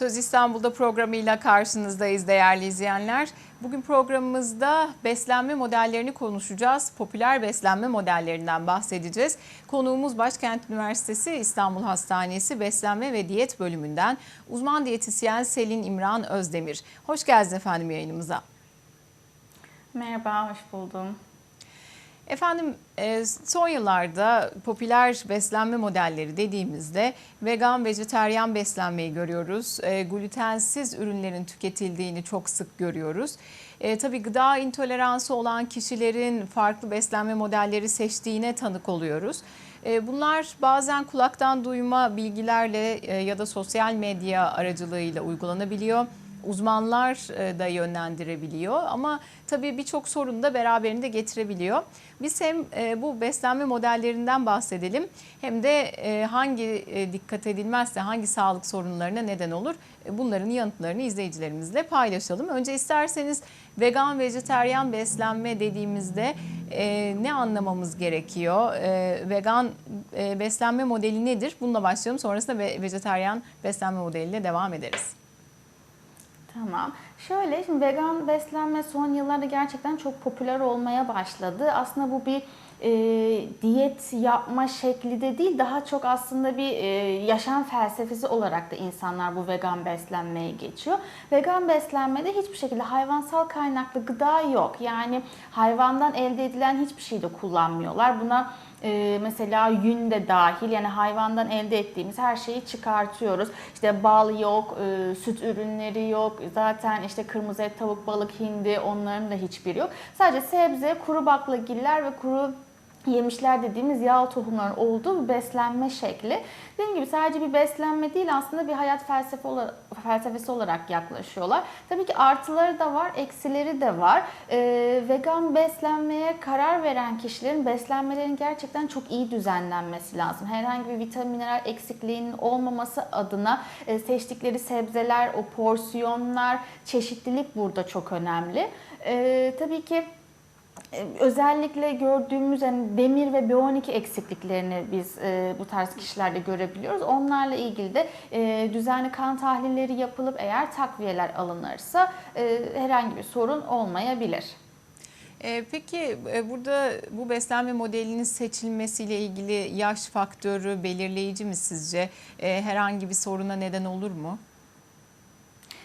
Söz İstanbul'da programıyla karşınızdayız değerli izleyenler. Bugün programımızda beslenme modellerini konuşacağız. Popüler beslenme modellerinden bahsedeceğiz. Konuğumuz Başkent Üniversitesi İstanbul Hastanesi Beslenme ve Diyet bölümünden uzman diyetisyen Selin İmran Özdemir. Hoş geldiniz efendim yayınımıza. Merhaba, hoş buldum. Efendim e, son yıllarda popüler beslenme modelleri dediğimizde vegan, vejeteryan beslenmeyi görüyoruz. E, Glutensiz ürünlerin tüketildiğini çok sık görüyoruz. E, tabii gıda intoleransı olan kişilerin farklı beslenme modelleri seçtiğine tanık oluyoruz. E, Bunlar bazen kulaktan duyma bilgilerle e, ya da sosyal medya aracılığıyla uygulanabiliyor uzmanlar e, da yönlendirebiliyor ama tabii birçok sorun da beraberinde getirebiliyor. Biz hem e, bu beslenme modellerinden bahsedelim hem de e, hangi dikkat edilmezse hangi sağlık sorunlarına neden olur bunların yanıtlarını izleyicilerimizle paylaşalım. Önce isterseniz vegan vejeteryan beslenme dediğimizde ne anlamamız gerekiyor? Vegan beslenme modeli nedir? Bununla başlayalım sonrasında vejeteryan beslenme modeliyle devam ederiz. Tamam. Şöyle şimdi vegan beslenme son yıllarda gerçekten çok popüler olmaya başladı. Aslında bu bir e, diyet yapma şekli de değil daha çok aslında bir e, yaşam felsefesi olarak da insanlar bu vegan beslenmeye geçiyor. Vegan beslenmede hiçbir şekilde hayvansal kaynaklı gıda yok. Yani hayvandan elde edilen hiçbir şey de kullanmıyorlar. Buna e, mesela yün de dahil yani hayvandan elde ettiğimiz her şeyi çıkartıyoruz. İşte bal yok, e, süt ürünleri yok, zaten işte kırmızı et, tavuk, balık, hindi onların da hiçbiri yok. Sadece sebze, kuru baklagiller ve kuru yemişler dediğimiz yağ tohumların olduğu bir beslenme şekli. Dediğim gibi sadece bir beslenme değil aslında bir hayat felsefe olarak, felsefesi olarak yaklaşıyorlar. Tabii ki artıları da var, eksileri de var. Ee, vegan beslenmeye karar veren kişilerin beslenmelerin gerçekten çok iyi düzenlenmesi lazım. Herhangi bir vitamin mineral eksikliğinin olmaması adına e, seçtikleri sebzeler, o porsiyonlar, çeşitlilik burada çok önemli. Ee, tabii ki özellikle gördüğümüz yani demir ve B12 eksikliklerini biz e, bu tarz kişilerde görebiliyoruz. Onlarla ilgili de e, düzenli kan tahlilleri yapılıp eğer takviyeler alınırsa e, herhangi bir sorun olmayabilir. E, peki e, burada bu beslenme modelinin seçilmesiyle ilgili yaş faktörü belirleyici mi sizce? E, herhangi bir soruna neden olur mu?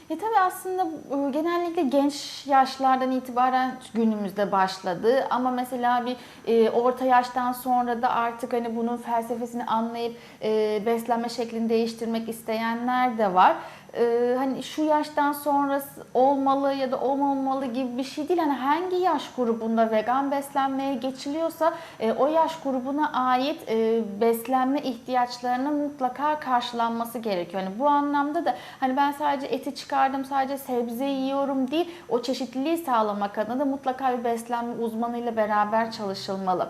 E tabii aslında e, genellikle genç yaşlardan itibaren günümüzde başladı. Ama mesela bir e, orta yaştan sonra da artık hani bunun felsefesini anlayıp e, beslenme şeklini değiştirmek isteyenler de var e, hani şu yaştan sonrası olmalı ya da olmamalı gibi bir şey değil. Hani hangi yaş grubunda vegan beslenmeye geçiliyorsa e, o yaş grubuna ait e, beslenme ihtiyaçlarının mutlaka karşılanması gerekiyor. Hani bu anlamda da hani ben sadece eti çıkardım, sadece sebze yiyorum değil. O çeşitliliği sağlamak adına da mutlaka bir beslenme uzmanıyla beraber çalışılmalı.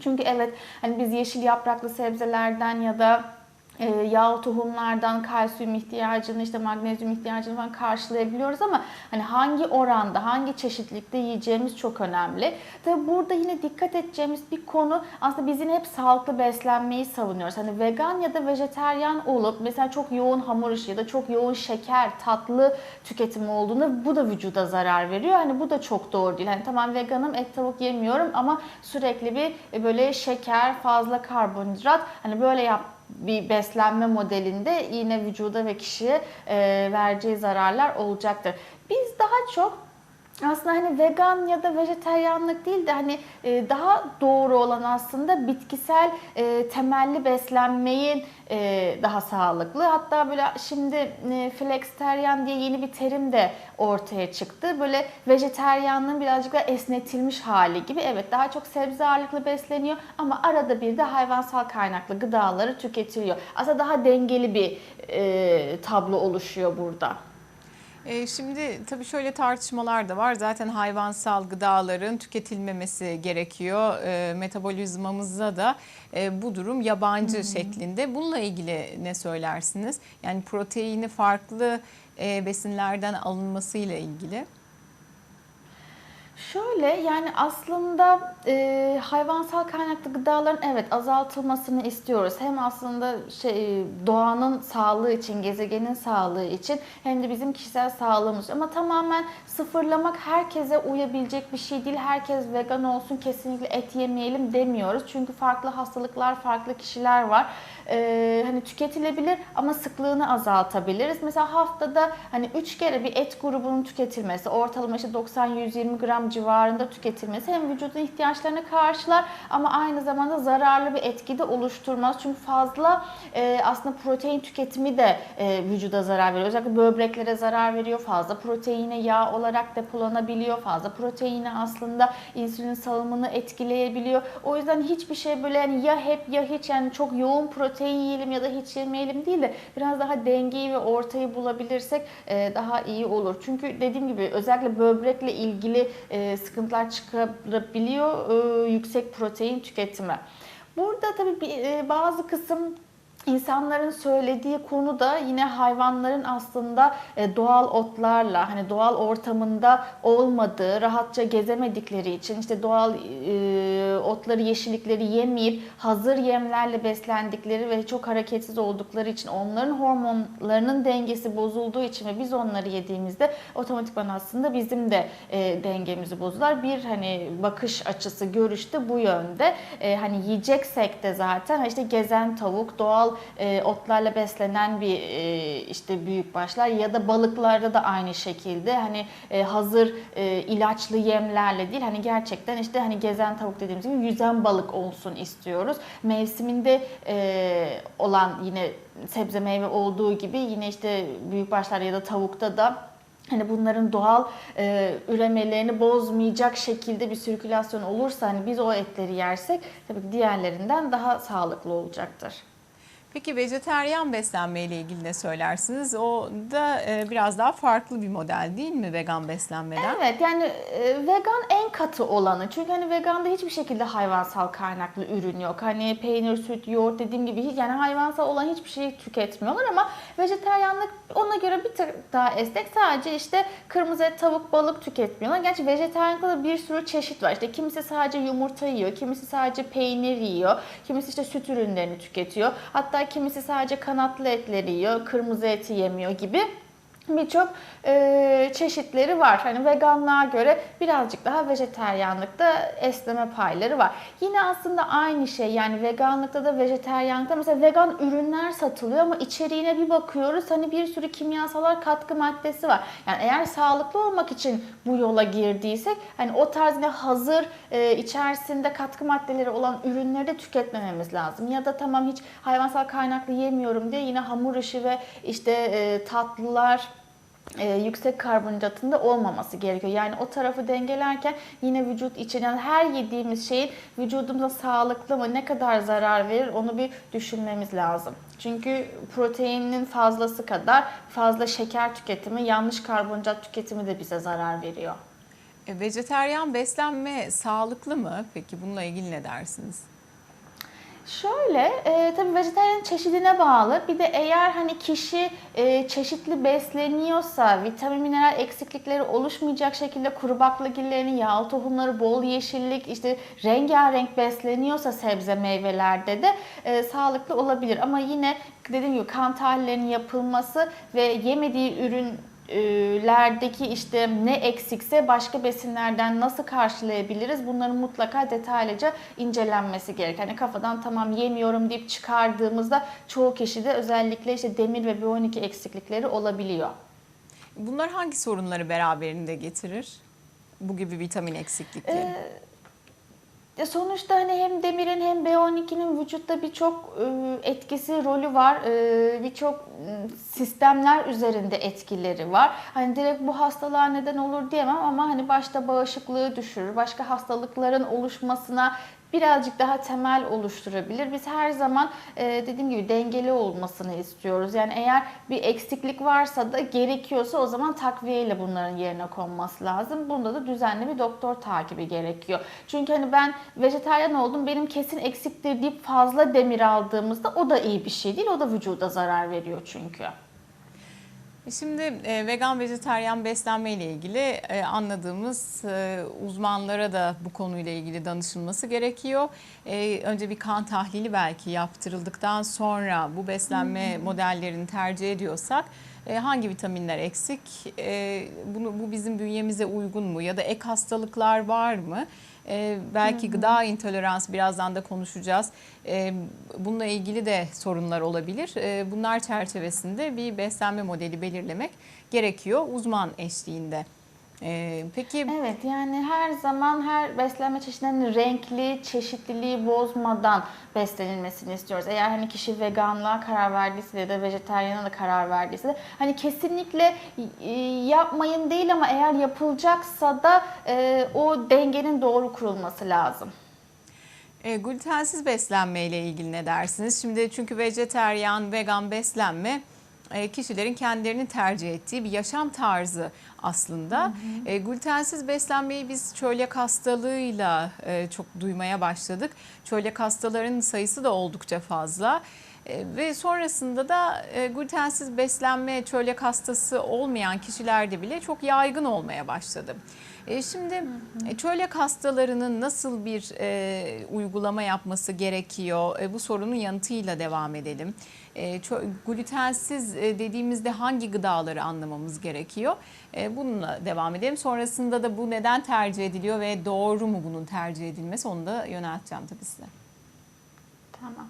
Çünkü evet hani biz yeşil yapraklı sebzelerden ya da e, yağ tohumlardan kalsiyum ihtiyacını işte magnezyum ihtiyacını falan karşılayabiliyoruz ama hani hangi oranda hangi çeşitlilikte yiyeceğimiz çok önemli. Tabi burada yine dikkat edeceğimiz bir konu aslında biz yine hep sağlıklı beslenmeyi savunuyoruz. Hani vegan ya da vejeteryan olup mesela çok yoğun hamur işi ya da çok yoğun şeker, tatlı tüketimi olduğunda bu da vücuda zarar veriyor. Hani bu da çok doğru değil. Hani tamam veganım et tavuk yemiyorum ama sürekli bir e, böyle şeker, fazla karbonhidrat hani böyle yap bir beslenme modelinde yine vücuda ve kişiye e, vereceği zararlar olacaktır. Biz daha çok aslında hani vegan ya da vejeteryanlık değil de hani e, daha doğru olan aslında bitkisel e, temelli beslenmeyin e, daha sağlıklı. Hatta böyle şimdi e, flexteryan diye yeni bir terim de ortaya çıktı. Böyle vejeteryanlığın birazcık da esnetilmiş hali gibi. Evet daha çok sebze ağırlıklı besleniyor ama arada bir de hayvansal kaynaklı gıdaları tüketiliyor. Aslında daha dengeli bir tablo oluşuyor burada. E, şimdi tabii şöyle tartışmalar da var. Zaten hayvansal gıdaların tüketilmemesi gerekiyor. E, metabolizmamızda da e, bu durum yabancı hmm. şeklinde. Bununla ilgili ne söylersiniz? Yani proteini farklı besinlerden alınmasıyla ilgili. Şöyle yani aslında e, hayvansal kaynaklı gıdaların evet azaltılmasını istiyoruz. Hem aslında şey doğanın sağlığı için, gezegenin sağlığı için hem de bizim kişisel sağlığımız. Ama tamamen sıfırlamak herkese uyabilecek bir şey değil. Herkes vegan olsun, kesinlikle et yemeyelim demiyoruz. Çünkü farklı hastalıklar, farklı kişiler var. E, hani tüketilebilir ama sıklığını azaltabiliriz. Mesela haftada hani 3 kere bir et grubunun tüketilmesi, ortalama işte 90-120 gram civarında tüketilmesi hem vücudun ihtiyaçlarını karşılar ama aynı zamanda zararlı bir etki de oluşturmaz. Çünkü fazla e, aslında protein tüketimi de e, vücuda zarar veriyor. Özellikle böbreklere zarar veriyor. Fazla proteine yağ olarak depolanabiliyor. Fazla proteine aslında insülin salımını etkileyebiliyor. O yüzden hiçbir şey böyle yani ya hep ya hiç yani çok yoğun protein yiyelim ya da hiç yemeyelim değil de biraz daha dengeyi ve ortayı bulabilirsek e, daha iyi olur. Çünkü dediğim gibi özellikle böbrekle ilgili e, sıkıntılar çıkarabiliyor e, yüksek protein tüketimi. Burada tabii bazı kısım İnsanların söylediği konu da yine hayvanların aslında e, doğal otlarla hani doğal ortamında olmadığı, rahatça gezemedikleri için işte doğal e, otları, yeşillikleri yemeyip hazır yemlerle beslendikleri ve çok hareketsiz oldukları için onların hormonlarının dengesi bozulduğu için ve biz onları yediğimizde otomatikman aslında bizim de e, dengemizi bozdular. Bir hani bakış açısı, görüş de bu yönde. Hani yiyeceksek de zaten işte gezen tavuk, doğal e, otlarla beslenen bir e, işte büyük başlar ya da balıklarda da aynı şekilde hani e, hazır e, ilaçlı yemlerle değil hani gerçekten işte hani gezen tavuk dediğimiz gibi yüzen balık olsun istiyoruz. Mevsiminde e, olan yine sebze meyve olduğu gibi yine işte büyük başlar ya da tavukta da hani bunların doğal e, üremelerini bozmayacak şekilde bir sirkülasyon olursa hani biz o etleri yersek tabii diğerlerinden daha sağlıklı olacaktır. Peki vejeteryan beslenme ile ilgili ne söylersiniz? O da e, biraz daha farklı bir model değil mi vegan beslenmeden? Evet yani e, vegan en katı olanı. Çünkü hani veganda hiçbir şekilde hayvansal kaynaklı ürün yok. Hani peynir, süt, yoğurt dediğim gibi hiç yani hayvansal olan hiçbir şey tüketmiyorlar ama vejeteryanlık ona göre bir tık daha esnek. Sadece işte kırmızı et, tavuk, balık tüketmiyorlar. Gerçi vejeteryanlıkta da bir sürü çeşit var. İşte kimisi sadece yumurta yiyor, kimisi sadece peynir yiyor, kimisi işte süt ürünlerini tüketiyor. Hatta kimisi sadece kanatlı etleri yiyor, kırmızı eti yemiyor gibi birçok e, çeşitleri var. Hani veganlığa göre birazcık daha vejeteryanlıkta esneme payları var. Yine aslında aynı şey yani veganlıkta da vejeteryanlıkta mesela vegan ürünler satılıyor ama içeriğine bir bakıyoruz hani bir sürü kimyasallar katkı maddesi var. Yani eğer sağlıklı olmak için bu yola girdiysek hani o tarz yine hazır e, içerisinde katkı maddeleri olan ürünleri de tüketmememiz lazım. Ya da tamam hiç hayvansal kaynaklı yemiyorum diye yine hamur işi ve işte e, tatlılar e, yüksek karbonhidratında olmaması gerekiyor. Yani o tarafı dengelerken yine vücut için yani her yediğimiz şeyin vücudumuza sağlıklı mı ne kadar zarar verir onu bir düşünmemiz lazım. Çünkü proteinin fazlası kadar fazla şeker tüketimi, yanlış karbonhidrat tüketimi de bize zarar veriyor. E, vejeteryan beslenme sağlıklı mı? Peki bununla ilgili ne dersiniz? Şöyle, e, tabii vejetaryen çeşidine bağlı. Bir de eğer hani kişi e, çeşitli besleniyorsa, vitamin mineral eksiklikleri oluşmayacak şekilde kuru baklagillerini, yağlı tohumları, bol yeşillik, işte rengarenk besleniyorsa sebze meyvelerde de e, sağlıklı olabilir. Ama yine dediğim gibi kan tahlillerinin yapılması ve yemediği ürün lerdeki işte ne eksikse başka besinlerden nasıl karşılayabiliriz bunların mutlaka detaylıca incelenmesi gerek. Hani kafadan tamam yemiyorum deyip çıkardığımızda çoğu kişide özellikle işte demir ve B12 eksiklikleri olabiliyor. Bunlar hangi sorunları beraberinde getirir? Bu gibi vitamin eksiklikleri. Ee, ya sonuçta hani hem demirin hem B12'nin vücutta birçok e, etkisi, rolü var. E, birçok e, sistemler üzerinde etkileri var. Hani direkt bu hastalığa neden olur diyemem ama hani başta bağışıklığı düşürür. Başka hastalıkların oluşmasına birazcık daha temel oluşturabilir. Biz her zaman e, dediğim gibi dengeli olmasını istiyoruz. Yani eğer bir eksiklik varsa da gerekiyorsa o zaman takviyeyle bunların yerine konması lazım. Bunda da düzenli bir doktor takibi gerekiyor. Çünkü hani ben vejetaryen oldum benim kesin eksiktir deyip fazla demir aldığımızda o da iyi bir şey değil. O da vücuda zarar veriyor çünkü. Şimdi e, vegan vejetaryen beslenme ile ilgili e, anladığımız e, uzmanlara da bu konuyla ilgili danışılması gerekiyor. E, önce bir kan tahlili belki yaptırıldıktan sonra bu beslenme modellerini tercih ediyorsak e, hangi vitaminler eksik? E, bunu bu bizim bünyemize uygun mu ya da ek hastalıklar var mı? E, belki gıda intoleransı birazdan da konuşacağız. E, bununla ilgili de sorunlar olabilir. E, bunlar çerçevesinde bir beslenme modeli belirlemek gerekiyor uzman eşliğinde. E, peki Evet yani her zaman her beslenme çeşitlerinin renkli, çeşitliliği bozmadan beslenilmesini istiyoruz. Eğer hani kişi veganlığa karar verdiyse ya da vejetaryana da karar verdiyse de hani kesinlikle e, yapmayın değil ama eğer yapılacaksa da e, o dengenin doğru kurulması lazım. E, glutensiz beslenme ile ilgili ne dersiniz? Şimdi çünkü vejeteryan, vegan beslenme kişilerin kendilerini tercih ettiği bir yaşam tarzı aslında. E, glutensiz beslenmeyi biz çölyak hastalığıyla e, çok duymaya başladık. Çölyak hastaların sayısı da oldukça fazla. E, Ve sonrasında da e, glutensiz beslenme çölyak hastası olmayan kişilerde bile çok yaygın olmaya başladı. E, Şimdi e, çölyak hastalarının nasıl bir e, uygulama yapması gerekiyor? E, bu sorunun yanıtıyla devam edelim. E, çö- glutensiz e, dediğimizde hangi gıdaları anlamamız gerekiyor? E, bununla devam edelim. Sonrasında da bu neden tercih ediliyor ve doğru mu bunun tercih edilmesi onu da yönelteceğim tabii size. Tamam.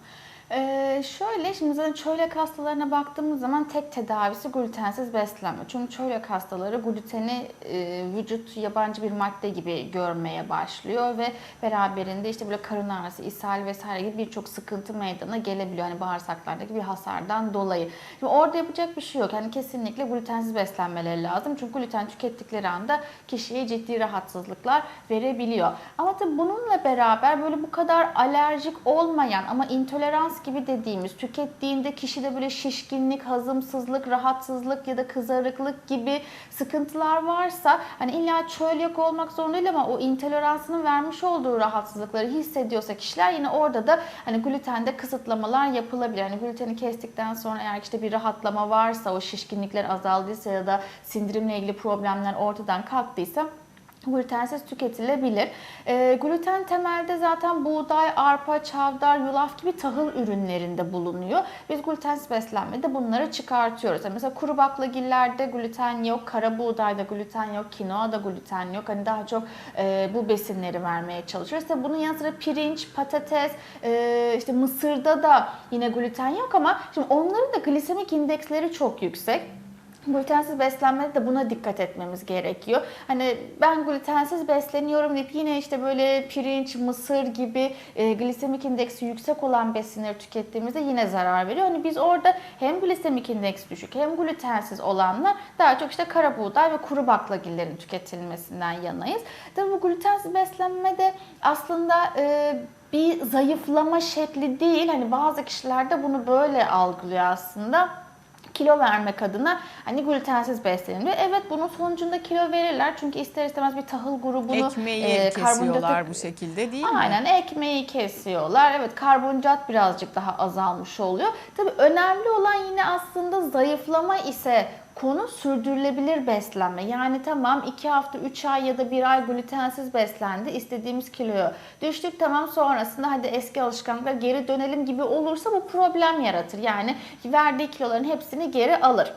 Ee, şöyle şimdi zaten çölyak hastalarına baktığımız zaman tek tedavisi glutensiz beslenme. Çünkü çölyak hastaları gluteni e, vücut yabancı bir madde gibi görmeye başlıyor ve beraberinde işte böyle karın ağrısı, ishal vesaire gibi birçok sıkıntı meydana gelebiliyor. Hani bağırsaklardaki bir hasardan dolayı. Şimdi orada yapacak bir şey yok. Yani kesinlikle glutensiz beslenmeleri lazım. Çünkü gluten tükettikleri anda kişiye ciddi rahatsızlıklar verebiliyor. Ama tabii bununla beraber böyle bu kadar alerjik olmayan ama intolerans gibi dediğimiz tükettiğinde kişide böyle şişkinlik, hazımsızlık, rahatsızlık ya da kızarıklık gibi sıkıntılar varsa hani illa çölyak olmak zorunda değil ama o intoleransının vermiş olduğu rahatsızlıkları hissediyorsa kişiler yine orada da hani glutende kısıtlamalar yapılabilir. Hani gluteni kestikten sonra eğer işte bir rahatlama varsa o şişkinlikler azaldıysa ya da sindirimle ilgili problemler ortadan kalktıysa glutensiz tüketilebilir. E, gluten temelde zaten buğday, arpa, çavdar, yulaf gibi tahıl ürünlerinde bulunuyor. Biz glutensiz beslenmede bunları çıkartıyoruz. Yani mesela kuru baklagillerde gluten yok, kara buğdayda gluten yok, kinoada gluten yok. Hani daha çok e, bu besinleri vermeye çalışıyoruz. Tabii bunun yanı sıra pirinç, patates, e, işte mısırda da yine gluten yok ama şimdi onların da glisemik indeksleri çok yüksek. Glutensiz beslenmede de buna dikkat etmemiz gerekiyor. Hani ben glutensiz besleniyorum deyip yine işte böyle pirinç, mısır gibi e, glisemik indeksi yüksek olan besinleri tükettiğimizde yine zarar veriyor. Hani biz orada hem glisemik indeks düşük hem glutensiz olanlar daha çok işte kara buğday ve kuru baklagillerin tüketilmesinden yanayız. Tabii bu glutensiz beslenmede aslında e, bir zayıflama şekli değil. Hani bazı kişilerde bunu böyle algılıyor aslında kilo vermek adına hani glutensiz besleniliyor. Evet bunun sonucunda kilo verirler çünkü ister istemez bir tahıl grubunu Ekmeği e, kesiyorlar bu şekilde değil mi? Aynen ekmeği kesiyorlar. Evet karbonhidrat birazcık daha azalmış oluyor. Tabii önemli olan yine aslında zayıflama ise konu sürdürülebilir beslenme. Yani tamam 2 hafta, 3 ay ya da 1 ay glutensiz beslendi. istediğimiz kiloya düştük. Tamam sonrasında hadi eski alışkanlıklara geri dönelim gibi olursa bu problem yaratır. Yani verdiği kiloların hepsini geri alır.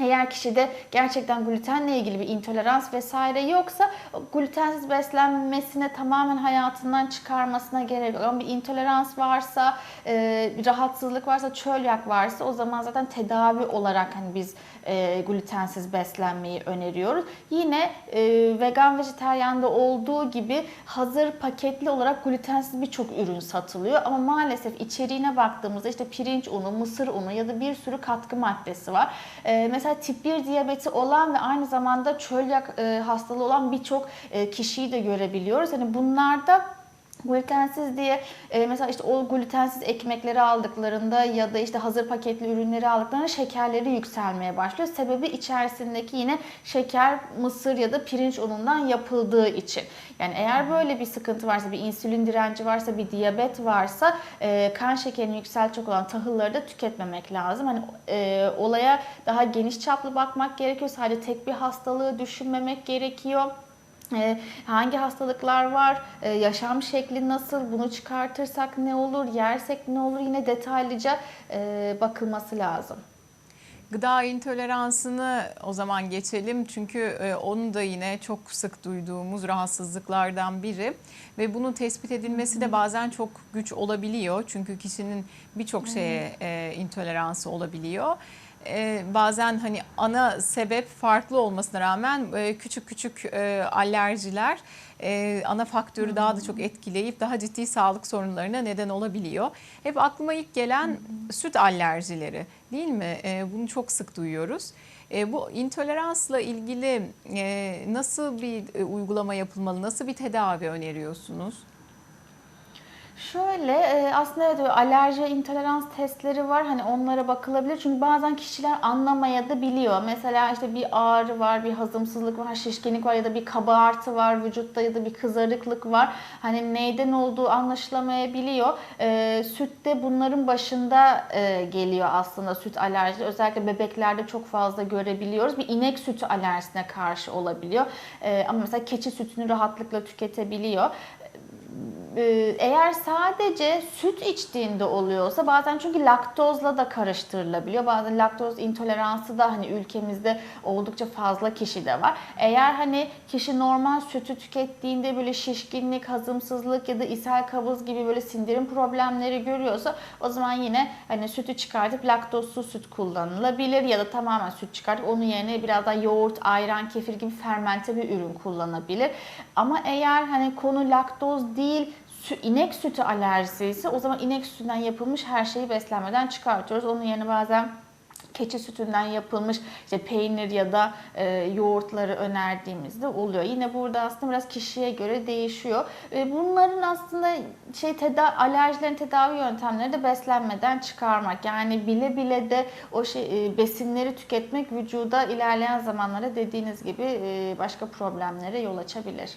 Eğer kişide gerçekten glutenle ilgili bir intolerans vesaire yoksa glutensiz beslenmesine tamamen hayatından çıkarmasına gerek yok. Ama bir intolerans varsa, e, bir rahatsızlık varsa, çölyak varsa o zaman zaten tedavi olarak hani biz e, glutensiz beslenmeyi öneriyoruz. Yine e, vegan vejetaryanda olduğu gibi hazır paketli olarak glutensiz birçok ürün satılıyor. Ama maalesef içeriğine baktığımızda işte pirinç unu, mısır unu ya da bir sürü katkı maddesi var. E, mesela tip 1 diyabeti olan ve aynı zamanda çölyak e, hastalığı olan birçok e, kişiyi de görebiliyoruz. Hani bunlarda Glutensiz diye e, mesela işte o glutensiz ekmekleri aldıklarında ya da işte hazır paketli ürünleri aldıklarında şekerleri yükselmeye başlıyor. Sebebi içerisindeki yine şeker, mısır ya da pirinç unundan yapıldığı için. Yani eğer böyle bir sıkıntı varsa, bir insülin direnci varsa, bir diyabet varsa e, kan şekerini yükseltecek olan tahılları da tüketmemek lazım. Hani e, olaya daha geniş çaplı bakmak gerekiyor. Sadece tek bir hastalığı düşünmemek gerekiyor. Ee, hangi hastalıklar var, Ee, yaşam şekli nasıl, bunu çıkartırsak ne olur, yersek ne olur? Yine detaylıca e, bakılması lazım. Gıda intoleransını o zaman geçelim. Çünkü e, onu da yine çok sık duyduğumuz rahatsızlıklardan biri. Ve bunun tespit edilmesi de bazen çok güç olabiliyor. Çünkü kişinin birçok şeye e, intoleransı olabiliyor. E, bazen hani ana sebep farklı olmasına rağmen e, küçük küçük e, alerjiler e, ana faktörü daha da çok etkileyip daha ciddi sağlık sorunlarına neden olabiliyor. Hep aklıma ilk gelen süt alerjileri değil mi? E, bunu çok sık duyuyoruz. E, bu intoleransla ilgili e, nasıl bir e, uygulama yapılmalı, nasıl bir tedavi öneriyorsunuz? Şöyle e, aslında evet alerji intolerans testleri var. Hani onlara bakılabilir. Çünkü bazen kişiler anlamaya da biliyor. Mesela işte bir ağrı var, bir hazımsızlık var, şişkinlik var ya da bir kabartı var vücutta ya da bir kızarıklık var. Hani neyden olduğu anlaşılamayabiliyor. E, süt de bunların başında e, geliyor aslında süt alerjisi. Özellikle bebeklerde çok fazla görebiliyoruz. Bir inek sütü alerjisine karşı olabiliyor. E, ama mesela keçi sütünü rahatlıkla tüketebiliyor eğer sadece süt içtiğinde oluyorsa bazen çünkü laktozla da karıştırılabiliyor. Bazen laktoz intoleransı da hani ülkemizde oldukça fazla kişi de var. Eğer hani kişi normal sütü tükettiğinde böyle şişkinlik, hazımsızlık ya da ishal kabız gibi böyle sindirim problemleri görüyorsa o zaman yine hani sütü çıkartıp laktozsuz süt kullanılabilir ya da tamamen süt çıkartıp onun yerine biraz daha yoğurt, ayran, kefir gibi fermente bir ürün kullanabilir. Ama eğer hani konu laktoz değil sü- inek sütü alerjisi o zaman inek sütünden yapılmış her şeyi beslenmeden çıkartıyoruz. Onun yerine bazen keçi sütünden yapılmış işte peynir ya da e, yoğurtları önerdiğimizde oluyor. Yine burada aslında biraz kişiye göre değişiyor. E, bunların aslında şey teda alerjilerin tedavi yöntemleri de beslenmeden çıkarmak. Yani bile bile de o şey e, besinleri tüketmek vücuda ilerleyen zamanlarda dediğiniz gibi e, başka problemlere yol açabilir.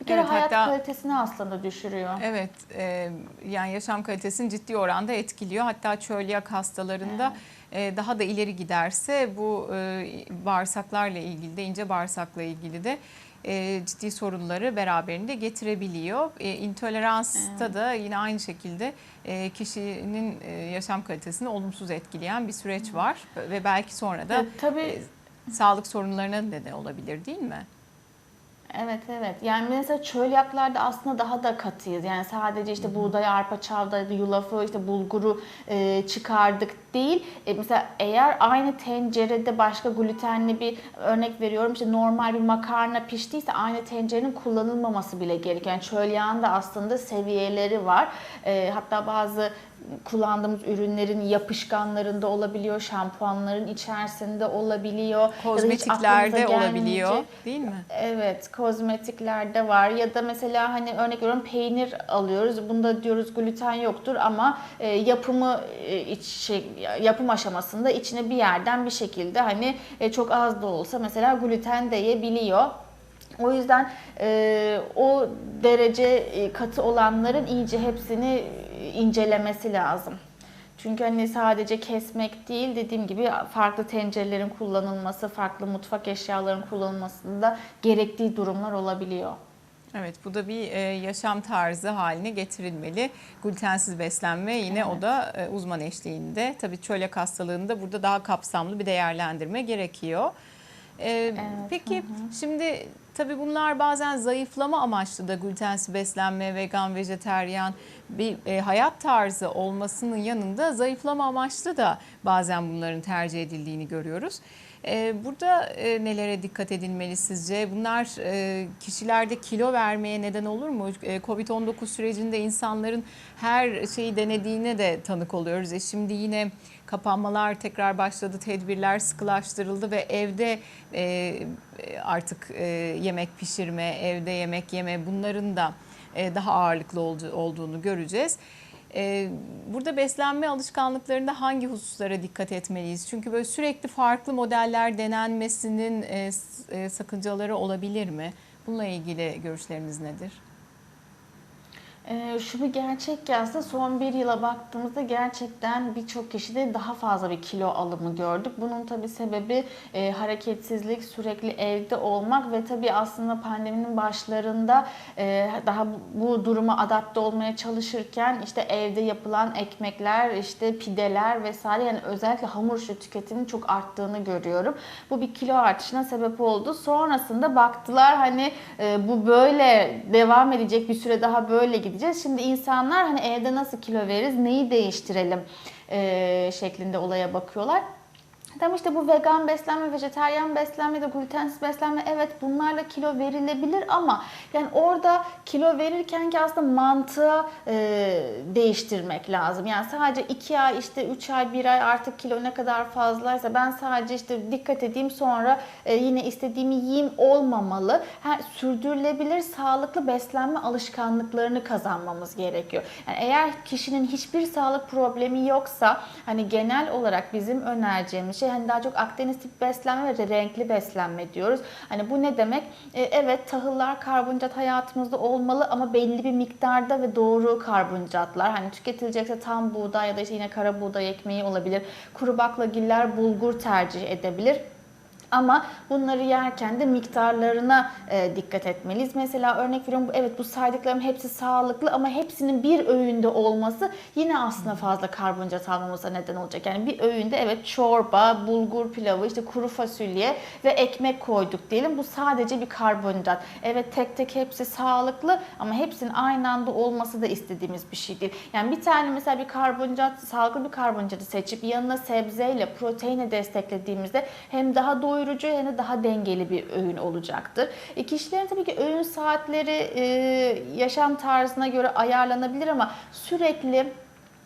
Bir kere Evet, hayat hatta- kalitesini aslında düşürüyor. Evet, e, yani yaşam kalitesini ciddi oranda etkiliyor. Hatta çölyak hastalarında e, daha da ileri giderse bu e, bağırsaklarla ilgili de ince bağırsakla ilgili de e, ciddi sorunları beraberinde getirebiliyor. E, intoleransta da yine aynı şekilde e, kişinin e, yaşam kalitesini olumsuz etkileyen bir süreç var ve belki sonra da E, tabii e, sağlık sorunlarına neden olabilir değil mi? Evet evet. Yani mesela çölyaklarda aslında daha da katıyız. Yani sadece işte buğday, arpa, çavdarı, yulafı, işte bulguru e, çıkardık değil. E, mesela eğer aynı tencerede başka glutenli bir örnek veriyorum işte normal bir makarna piştiyse aynı tencerenin kullanılmaması bile gerekiyor. Yani çölyağın da aslında seviyeleri var. E, hatta bazı kullandığımız ürünlerin yapışkanlarında olabiliyor, şampuanların içerisinde olabiliyor. Kozmetiklerde olabiliyor değil mi? Evet, kozmetiklerde var ya da mesela hani örnek veriyorum peynir alıyoruz. Bunda diyoruz gluten yoktur ama e, yapımı e, iç şey, yapım aşamasında içine bir yerden bir şekilde hani e, çok az da olsa mesela gluten değebiliyor. O yüzden e, o derece katı olanların iyice hepsini incelemesi lazım. Çünkü hani sadece kesmek değil dediğim gibi farklı tencerelerin kullanılması, farklı mutfak eşyalarının kullanılmasında gerektiği durumlar olabiliyor. Evet bu da bir e, yaşam tarzı haline getirilmeli. Glutensiz beslenme yine o da e, uzman eşliğinde. Tabii çölyak hastalığında burada daha kapsamlı bir değerlendirme gerekiyor. E, peki şimdi tabii bunlar bazen zayıflama amaçlı da glutensiz beslenme, vegan, vejeteryan bir e, hayat tarzı olmasının yanında zayıflama amaçlı da bazen bunların tercih edildiğini görüyoruz. E, Burada e, nelere dikkat edilmeli sizce? Bunlar kişilerde kilo vermeye neden olur mu? E, Covid-19 sürecinde insanların her şeyi denediğine de tanık oluyoruz. E şimdi yine kapanmalar tekrar başladı, tedbirler sıkılaştırıldı ve evde artık yemek pişirme, evde yemek yeme bunların da e, daha ağırlıklı oldu- olduğunu göreceğiz. E, Burada beslenme alışkanlıklarında hangi hususlara dikkat etmeliyiz? Çünkü böyle sürekli farklı modeller denenmesinin e, sakıncaları olabilir mi? Bununla ilgili görüşleriniz nedir? Ee, şu bir gerçek ki aslında son bir yıla baktığımızda gerçekten birçok kişide daha fazla bir kilo alımı gördük. Bunun tabi sebebi e, hareketsizlik, sürekli evde olmak ve tabi aslında pandeminin başlarında e, daha bu duruma adapte olmaya çalışırken işte evde yapılan ekmekler, işte pideler vesaire yani özellikle hamur işi tüketiminin çok arttığını görüyorum. Bu bir kilo artışına sebep oldu. Sonrasında baktılar hani e, bu böyle devam edecek bir süre daha böyle gideceğiz. Şimdi insanlar hani evde nasıl kilo veririz, neyi değiştirelim e, şeklinde olaya bakıyorlar. Tam işte bu vegan beslenme, vejeteryan beslenme de glutensiz beslenme evet bunlarla kilo verilebilir ama yani orada kilo verirken ki aslında mantığı e, değiştirmek lazım. Yani sadece 2 ay işte 3 ay 1 ay artık kilo ne kadar fazlaysa ben sadece işte dikkat edeyim sonra e, yine istediğimi yiyeyim olmamalı. Her, sürdürülebilir sağlıklı beslenme alışkanlıklarını kazanmamız gerekiyor. Yani eğer kişinin hiçbir sağlık problemi yoksa hani genel olarak bizim önereceğimiz şey hani daha çok Akdeniz tip beslenme ve renkli beslenme diyoruz. Hani bu ne demek? E, evet tahıllar karbonhidrat hayatımızda olmalı ama belli bir miktarda ve doğru karbonhidratlar. Hani tüketilecekse tam buğday ya da işte yine kara buğday ekmeği olabilir. Kuru baklagiller bulgur tercih edebilir. Ama bunları yerken de miktarlarına e, dikkat etmeliyiz. Mesela örnek veriyorum evet bu saydıklarım hepsi sağlıklı ama hepsinin bir öğünde olması yine aslında fazla karbonhidrat almamıza neden olacak. Yani bir öğünde evet çorba, bulgur pilavı, işte kuru fasulye ve ekmek koyduk diyelim. Bu sadece bir karbonhidrat. Evet tek tek hepsi sağlıklı ama hepsinin aynı anda olması da istediğimiz bir şey değil. Yani bir tane mesela bir karbonhidrat, sağlıklı bir karbonhidratı seçip yanına sebzeyle, proteine desteklediğimizde hem daha doyurucu hem de daha dengeli bir öğün olacaktır. E, kişilerin tabii ki öğün saatleri e, yaşam tarzına göre ayarlanabilir ama sürekli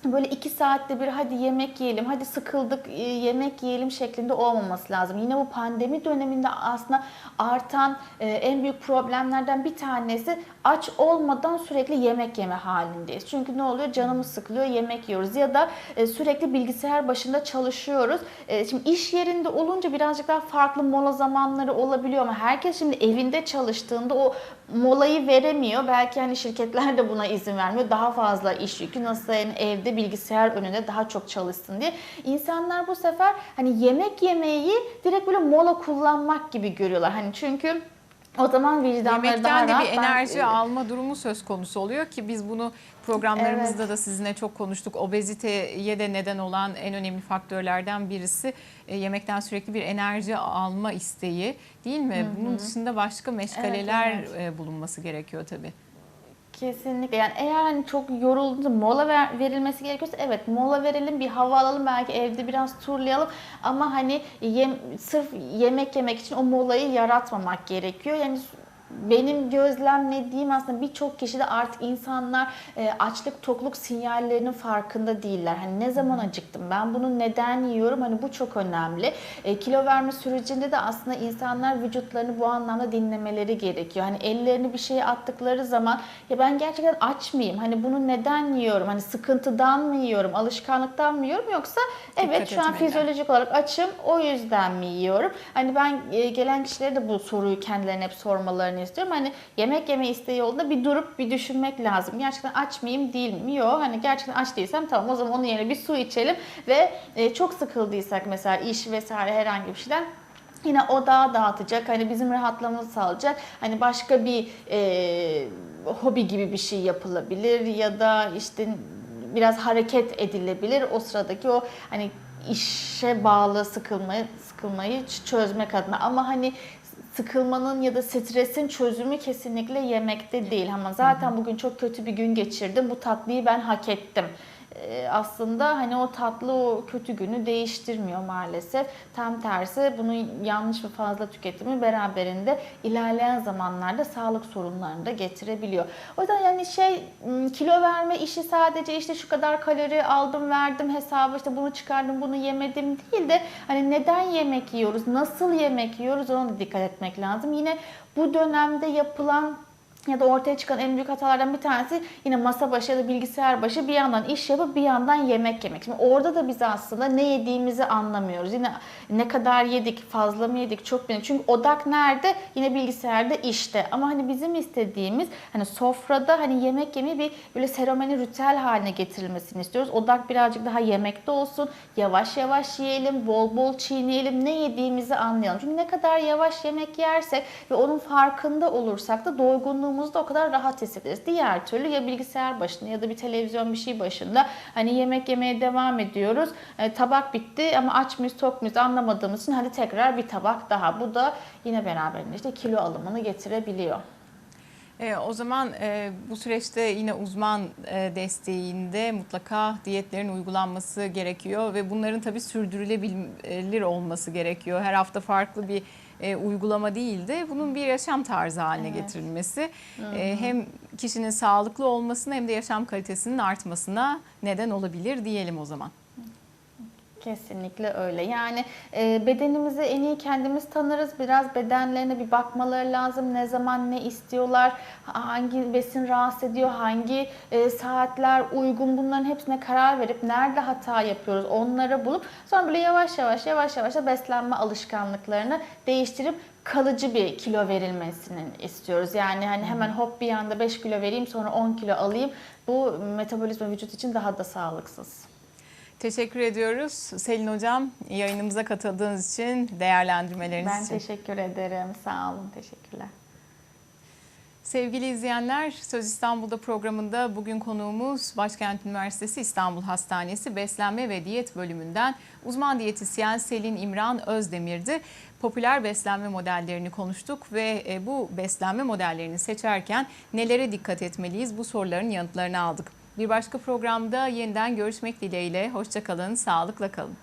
böyle iki saatte bir hadi yemek yiyelim, hadi sıkıldık e, yemek yiyelim şeklinde olmaması lazım. Yine bu pandemi döneminde aslında artan e, en büyük problemlerden bir tanesi aç olmadan sürekli yemek yeme halindeyiz. Çünkü ne oluyor? Canımız sıkılıyor, yemek yiyoruz ya da e, sürekli bilgisayar başında çalışıyoruz. Şimdi iş yerinde olunca birazcık daha farklı mola zamanları olabiliyor ama herkes şimdi evinde çalıştığında o molayı veremiyor. Belki hani şirketler de buna izin vermiyor. Daha fazla iş yükü nasıl yani evde bilgisayar önünde daha çok çalışsın diye. İnsanlar bu sefer hani yemek yemeyi direkt böyle mola kullanmak gibi görüyorlar. Hani çünkü o zaman vicdanları daha Yemekten de rahat. bir Ben- enerji alma durumu söz konusu oluyor ki biz bunu programlarımızda da sizinle çok konuştuk. Obeziteye de neden olan en önemli faktörlerden birisi e, yemekten sürekli bir enerji alma isteği değil mi? Bunun dışında başka meşgaleler evet. e, bulunması gerekiyor tabii. Kesinlikle yani eğer hani çok yorulduğunda mola ver- verilmesi gerekiyorsa evet mola verelim bir hava alalım belki evde biraz turlayalım ama hani yem, sırf yemek yemek için o molayı yaratmamak gerekiyor. Yani benim gözlemlediğim aslında birçok kişide artık insanlar e, açlık tokluk sinyallerinin farkında değiller. Hani ne zaman acıktım ben bunu neden yiyorum hani bu çok önemli. E, kilo verme sürecinde de aslında insanlar vücutlarını bu anlamda dinlemeleri gerekiyor. Hani ellerini bir şeye attıkları zaman ya ben gerçekten aç mıyım? Hani bunu neden yiyorum? Hani sıkıntıdan mı yiyorum? Alışkanlıktan mı yiyorum? Yoksa evet şu an fizyolojik olarak açım o yüzden mi yiyorum? Hani ben e, gelen kişilere de bu soruyu kendilerine hep sormalarını istiyorum. Hani yemek yeme isteği yolunda bir durup bir düşünmek lazım. Gerçekten aç mıyım değil mi? Yok. Hani gerçekten aç değilsem tamam o zaman onun yerine bir su içelim ve e, çok sıkıldıysak mesela iş vesaire herhangi bir şeyden Yine odağı dağıtacak, hani bizim rahatlamamızı sağlayacak. Hani başka bir e, hobi gibi bir şey yapılabilir ya da işte biraz hareket edilebilir. O sıradaki o hani işe bağlı sıkılmayı sıkılmayı çözmek adına. Ama hani sıkılmanın ya da stresin çözümü kesinlikle yemekte değil. Ama zaten bugün çok kötü bir gün geçirdim. Bu tatlıyı ben hak ettim. Ee, aslında hani o tatlı o kötü günü değiştirmiyor maalesef. Tam tersi bunun yanlış ve fazla tüketimi beraberinde ilerleyen zamanlarda sağlık sorunlarını da getirebiliyor. O yüzden yani şey kilo verme işi sadece işte şu kadar kalori aldım verdim hesabı işte bunu çıkardım bunu yemedim değil de hani neden yemek yiyoruz, nasıl yemek yiyoruz ona da dikkat etmek lazım. Yine bu dönemde yapılan Ya da ortaya çıkan en büyük hatalardan bir tanesi yine masa başı ya da bilgisayar başı bir yandan iş yapıp bir yandan yemek yemek. Şimdi orada da biz aslında ne yediğimizi anlamıyoruz. Yine ne kadar yedik, fazla mı yedik, çok mu yedik? Çünkü odak nerede? Yine bilgisayarda işte. Ama hani bizim istediğimiz hani sofrada hani yemek yemeyi bir böyle seremoni ritüel haline getirilmesini istiyoruz. Odak birazcık daha yemekte olsun. Yavaş yavaş yiyelim, bol bol çiğneyelim, ne yediğimizi anlayalım. Çünkü ne kadar yavaş yemek yersek ve onun farkında olursak da doygunluğumuzda o kadar rahat hissederiz. Diğer türlü ya bilgisayar başında ya da bir televizyon bir şey başında hani yemek yemeye devam ediyoruz. E, tabak bitti ama aç mıyız tok muyuz anlamadığımız için hadi tekrar bir tabak daha. Bu da yine beraberinde işte kilo alımını getirebiliyor. E, o zaman e, bu süreçte yine uzman e, desteğinde mutlaka diyetlerin uygulanması gerekiyor ve bunların tabii sürdürülebilir olması gerekiyor. Her hafta farklı bir e, uygulama değil de bunun bir yaşam tarzı haline Evet. getirilmesi e, hem kişinin sağlıklı olmasına hem de yaşam kalitesinin artmasına neden olabilir diyelim o zaman. Kesinlikle öyle. Yani e, bedenimizi en iyi kendimiz tanırız. Biraz bedenlerine bir bakmaları lazım. Ne zaman ne istiyorlar, hangi besin rahatsız ediyor, hangi e, saatler uygun bunların hepsine karar verip nerede hata yapıyoruz onları bulup sonra böyle yavaş yavaş yavaş yavaş da beslenme alışkanlıklarını değiştirip kalıcı bir kilo verilmesini istiyoruz. Yani hani hemen hop bir anda 5 kilo vereyim sonra 10 kilo alayım. Bu metabolizma vücut için daha da sağlıksız. Teşekkür ediyoruz Selin Hocam yayınımıza katıldığınız için, değerlendirmeleriniz Ben için. teşekkür ederim. Sağ olun. Teşekkürler. Sevgili izleyenler, Söz İstanbul'da programında bugün konuğumuz Başkent Üniversitesi İstanbul Hastanesi Beslenme ve Diyet bölümünden uzman diyetisyen Selin İmran Özdemir'di. Popüler beslenme modellerini konuştuk ve e, bu beslenme modellerini seçerken nelere dikkat etmeliyiz bu soruların yanıtlarını aldık. Bir başka programda yeniden görüşmek dileğiyle. Hoşçakalın, sağlıkla kalın.